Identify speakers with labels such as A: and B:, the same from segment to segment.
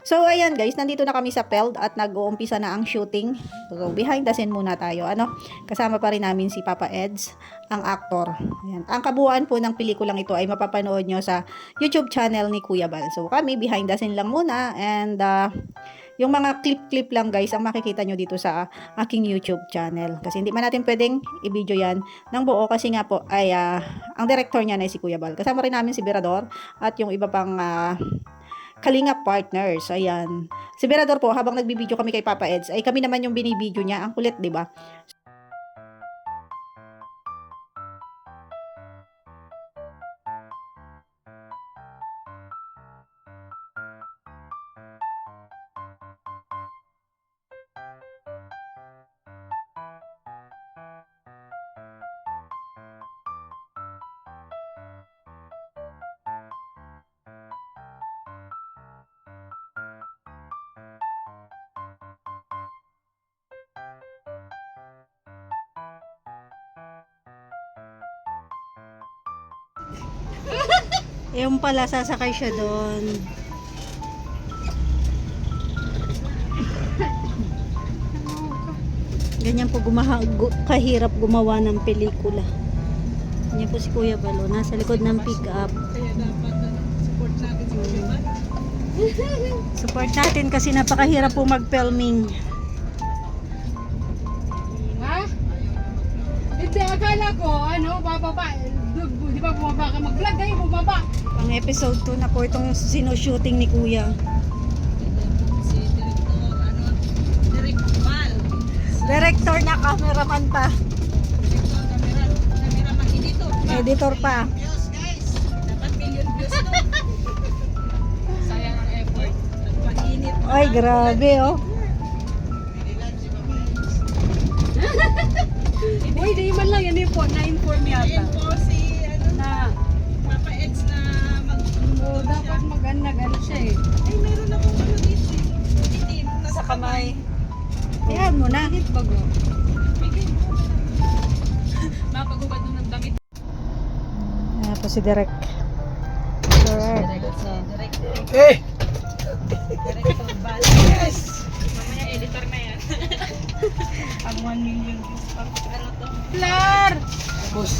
A: So, ayan guys, nandito na kami sa PELD at nag-uumpisa na ang shooting. So, behind the scene muna tayo. Ano? Kasama pa rin namin si Papa Eds, ang actor. Ayan. Ang kabuuan po ng pelikulang ito ay mapapanood nyo sa YouTube channel ni Kuya Bal. So, kami behind the scene lang muna and uh, yung mga clip-clip lang guys ang makikita nyo dito sa aking YouTube channel. Kasi hindi man natin pwedeng i-video yan ng buo kasi nga po ay ah, ang director niya na si Kuya Bal. Kasama rin namin si Berador at yung iba pang ah, Kalinga partners. Ayan. Si Berador po, habang nagbibideo kami kay Papa Eds, ay kami naman yung binibideo niya. Ang kulit, di ba?
B: Yung pala, sasakay siya doon. Ganyan po gumaha, gu- kahirap gumawa ng pelikula. Ganyan po si Kuya Balo, nasa likod ng pick-up.
C: Kaya dapat ano, support natin si Kuya.
B: Support natin kasi napakahirap po mag-filming.
C: Ha? Hindi, akala ko, ano, bababa. Di ba bumaba ka mag-vlog? Ay, bumaba.
B: Pang episode 2 na po itong sinushooting ni Kuya.
C: Si Director, ano, Direct Bal.
B: Director na cameraman pa.
C: Director, camera, cameraman, editor.
B: Editor pa.
C: Views, guys. Dapat million views to. Sayang ang effort. Nagpainit.
B: Ay, grabe oh.
C: Uy, di man lang yan po, na-inform yata. po
B: dapat mag-ano siya eh.
C: Ay, meron akong ano dito. yung Itim na
B: Sa kamay. Ayan mo na. Bago.
C: Bigay mo. Mapagubad ng damit.
B: Ayan po si Direk. Direk.
C: Direct.
D: Eh!
C: Director Bal. Yes! Mamaya editor na yan. Ang 1 million views pa. Ano to? Flar!
D: Tapos,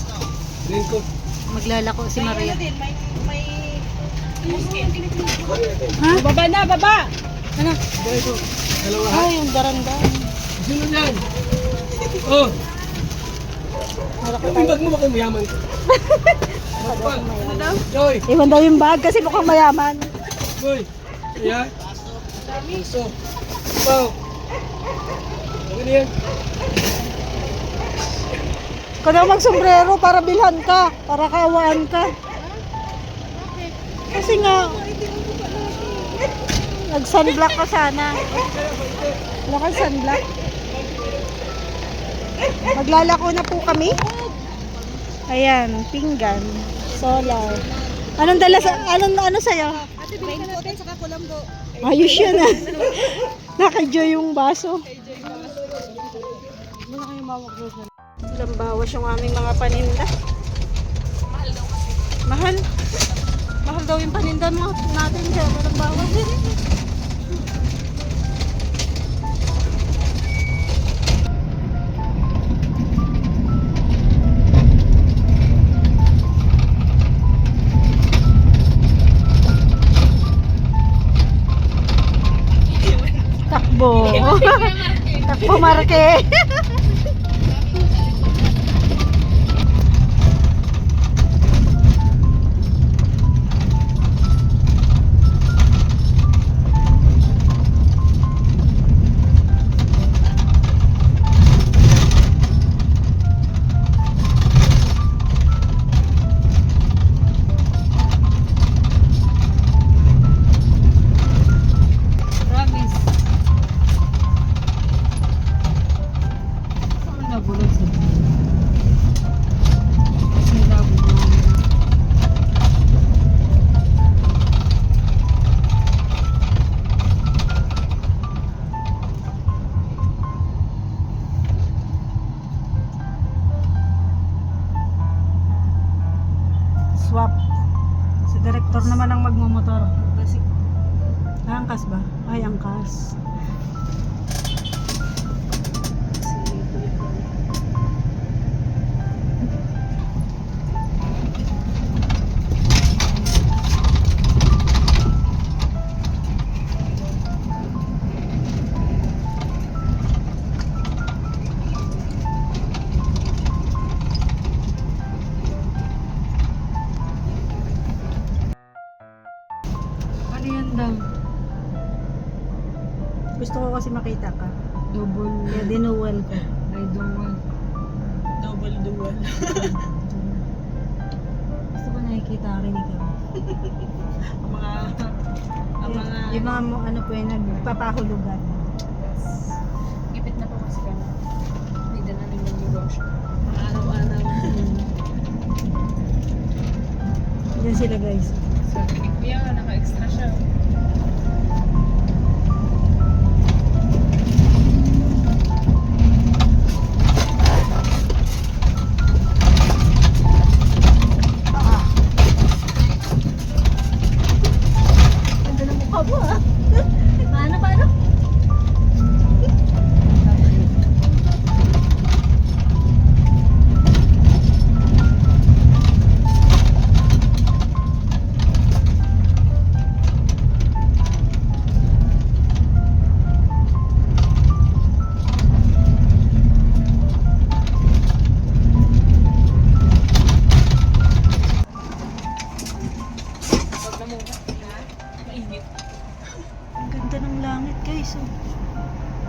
D: lingkod.
B: Maglalako si Maria.
C: din, may... may...
B: Ha?
C: Baba na, baba!
B: Ano? Ay, yung darandan.
D: Sino yan? Oh! Yung bag mo kayo mayaman?
C: Daw?
D: Joy!
B: Iwan daw yung bag kasi mukhang mayaman.
D: Joy! Ayan. Puso. Pao. Ano yan?
B: Daw magsombrero para bilhan ka. Para kawaan ka. Kasi nga, nag-sunblock ka sana. Wala kang sunblock. Maglalako na po kami. Ayan, pinggan, solar. Anong dala sa, anong ano sa'yo?
C: Raincoat at saka kulambo.
B: Ayos yan ah. Naka-joy yung baso. Ilang bawas yung aming mga paninda.
C: Mahal daw kasi.
B: Mahal. Mahal daw yung paninda mo natin kaya walang bawas. Takbo. Takbo Marke.
C: swap.
B: Si director naman ang
E: magmumotor. Kasi angkas
B: ba? Ay, angkas. Kasi makita ka.
E: Double.
B: Kaya dinuwal ko.
E: Ay, double.
C: Double dual.
B: Gusto ko nakikita rin ikaw.
C: ang mga, ang mga,
B: Yung mga mo, ano po yun, nagpapahulugan.
E: Ipit na po kasi kami. Hindi na namin nag-wash.
C: mga araw-araw.
B: Diyan sila guys.
E: So, ni Kuya, naka-extra siya.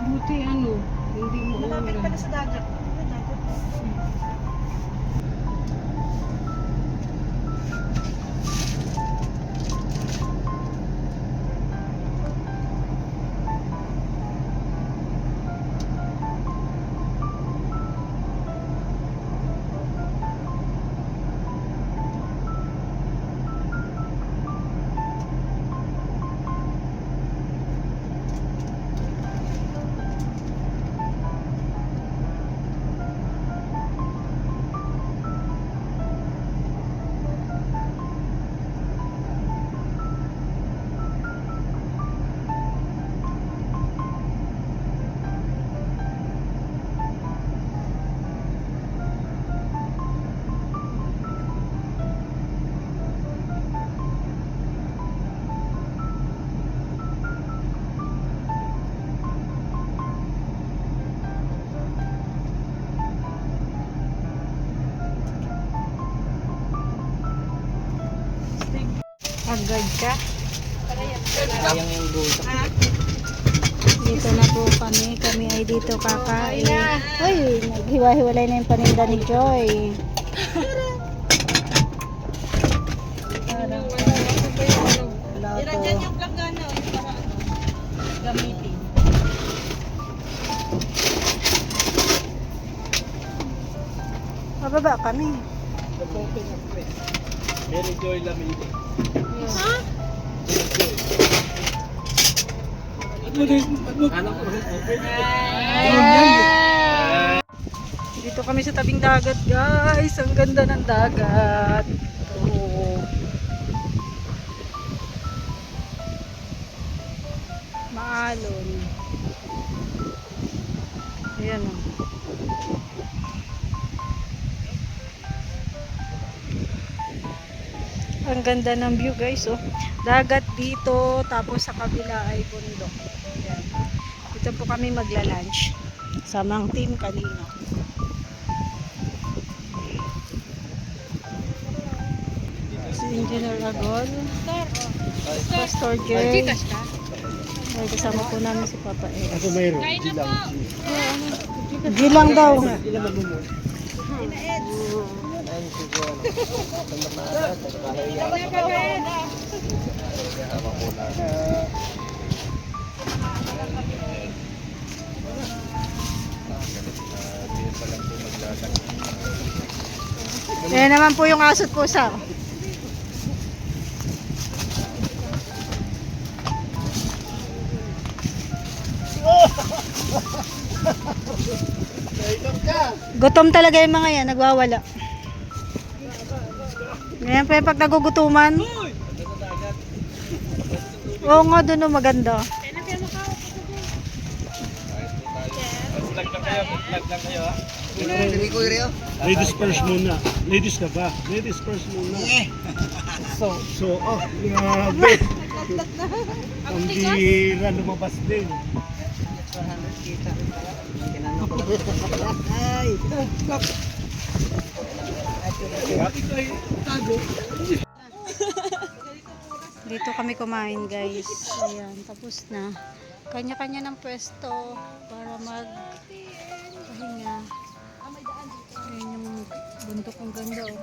E: Buti ano, hindi mo
C: Malapit pala sa dagat. Dagat.
B: Agad ka. Dito na po kami. Kami ay dito kakain. Uy, naghiwa-hiwalay na yung paninda ni Joy. Wala
C: Tira
B: to.
C: dyan yung planggana. oh, yung para ano, gamitin.
B: Mababa kami.
D: Mary Joy Lamide.
C: Ha?
B: Dito kami sa tabing dagat, guys. Ang ganda ng dagat. Oo. Maalon. Ayan o. Ang ganda ng view, guys. Oh. Dagat dito, tapos sa kabila ay bundok. Ayan. Dito po kami magla-lunch. Samang team kanina. Si Engineer Agol. Pastor Jay. Ay, kasama po namin si Papa E.
D: Ako mayroon. Gilang.
B: Gilang daw. Yan naman po yung asot pusa. Gutom talaga yung mga yan, nagwawala. Ngayon pa yung pag nagugutuman. Oo nga, doon oh, maganda.
E: Vlog lang kayo, vlog lang kayo ha.
D: Ladies first muna. Ladies ka ba? Ladies first muna. So, so, oh, grabe. Ang bihira lumabas din.
B: Dito kami kumain guys. Ayan, tapos na. Kanya-kanya ng pwesto para mag pahinga. Ayan yung bundok ang ganda oh.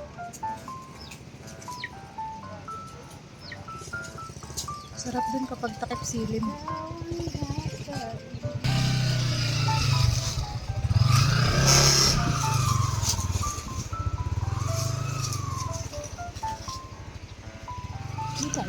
B: Sarap din kapag takip silim. 你走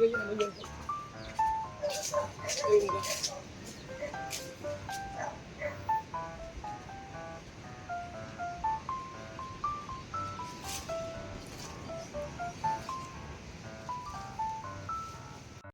B: Uy, ano yun? Uy, ano yun? Ah.